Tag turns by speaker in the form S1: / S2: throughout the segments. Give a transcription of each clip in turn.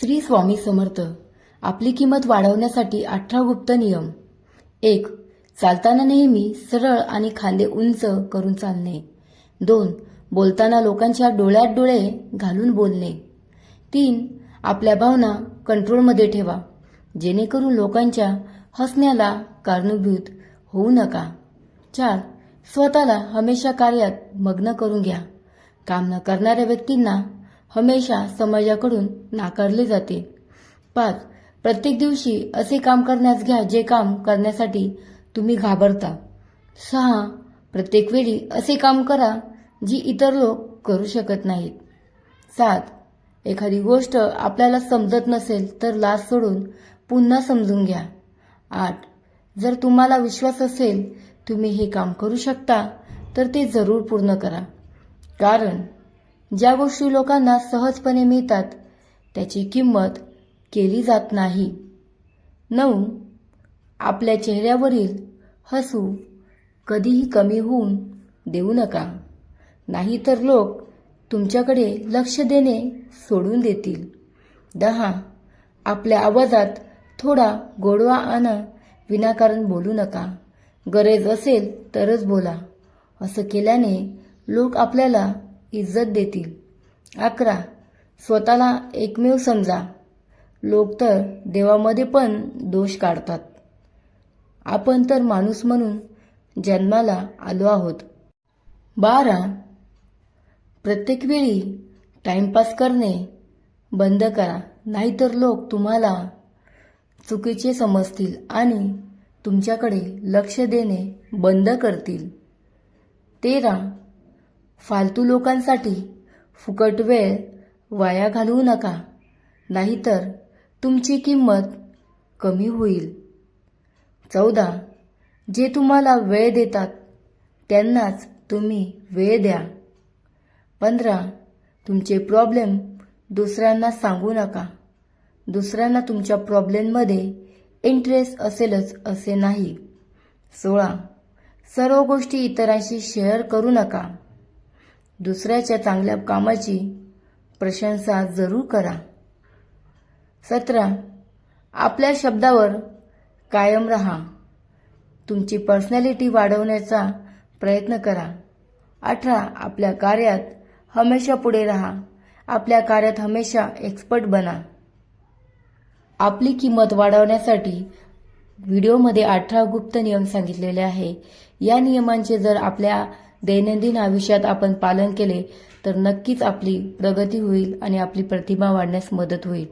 S1: श्री स्वामी समर्थ. आपली किंमत वाढवण्यासाठी अठरा गुप्त नियम. एक चालताना नेहमी सरळ आणि खांदे उंच करून चालणे. दोन बोलताना लोकांच्या डोळ्यात डोळे घालून बोलणे. तीन आपल्या भावना कंट्रोलमध्ये ठेवा. जेणेकरून लोकांच्या हसण्याला कारणीभूत होऊ नका. चार स्वतःला हमेशा कार्यात मग्न करून घ्या. काम न करणाऱ्या व्यक्तींना हमेशा समाजाकडून नाकारले जाते. पाच प्रत्येक दिवशी असे काम करण्यास घ्या जे काम करण्यासाठी तुम्ही घाबरता. सहा प्रत्येक वेळी असे काम करा जी इतर लोक करू शकत नाहीत. सात एखादी गोष्ट आपल्याला समजत नसेल तर लाच सोडून पुन्हा समजून घ्या. आठ जर तुम्हाला विश्वास असेल तुम्ही हे काम करू शकता तर ते जरूर पूर्ण करा. कारण ज्या गोष्टी लोकांना सहजपणे मिळतात त्याची किंमत केली जात नाही. नऊ आपल्या चेहऱ्यावरील हसू कधीही कमी होऊन देऊ नका. नाहीतर लोक तुमच्याकडे लक्ष देणे सोडून देतील. दहा आपल्या आवाजात थोडा गोडवा आणा विनाकारण बोलू नका. गरज असेल तरच बोला. असं केल्याने लोक आपल्याला इज्जत देतील. अकरा. स्वतःला एकमेव समजा. लोक तर देवामध्ये पण दोष काढतात. आपण तर माणूस म्हणून जन्माला आलो आहोत. बारा. प्रत्येक वेळी टाइमपास करणे बंद करा. नाहीतर लोक तुम्हाला चुकीचे समजतील आणि तुमच्याकडे लक्ष देणे बंद करतील. तेरा. फालतू लोकांसाठी फुकट वेळ वाया घालवू नका. नाहीतर तुमची किंमत कमी होईल. चौदा. जे तुम्हाला वेळ देतात त्यांनाच तुम्ही वेळ द्या. पंधरा. तुमचे प्रॉब्लेम दुसऱ्यांना सांगू नका. दुसऱ्यांना तुमच्या प्रॉब्लेममध्ये इंटरेस्ट असेलच असे नाही. सोळा. सर्व गोष्टी इतरांशी शेअर करू नका. दुसऱ्याच्या चांगल्या कामाची प्रशंसा जरूर करा. सतरा. आपल्या शब्दावर कायम राहा. तुमची पर्सनॅलिटी वाढवण्याचा प्रयत्न करा. अठरा. आपल्या कार्यात हमेशा पुढे राहा. आपल्या कार्यात हमेशा एक्सपर्ट बना. आपली किंमत वाढवण्यासाठी व्हिडिओमध्ये अठरा गुप्त नियम सांगितलेले आहे. या नियमांचे जर आपल्या दैनंदिन आयुष्यात आपण पालन केले तर नक्कीच आपली प्रगती होईल आणि आपली प्रतिभा वाढण्यास मदत होईल.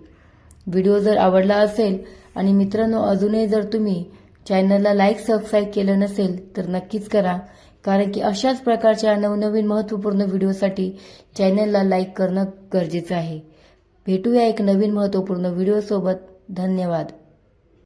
S1: व्हिडिओ जर आवडला असेल आणि मित्रांनो अजूनही जर तुम्ही चॅनलला लाईक सबस्क्राईब केलं नसेल तर नक्कीच करा कारण की अशाच प्रकारच्या नवनवीन महत्त्वपूर्ण व्हिडिओसाठी चॅनलला लाईक करणं गरजेचं आहे. भेटूया एक नवीन महत्त्वपूर्ण व्हिडिओसोबत. धन्यवाद.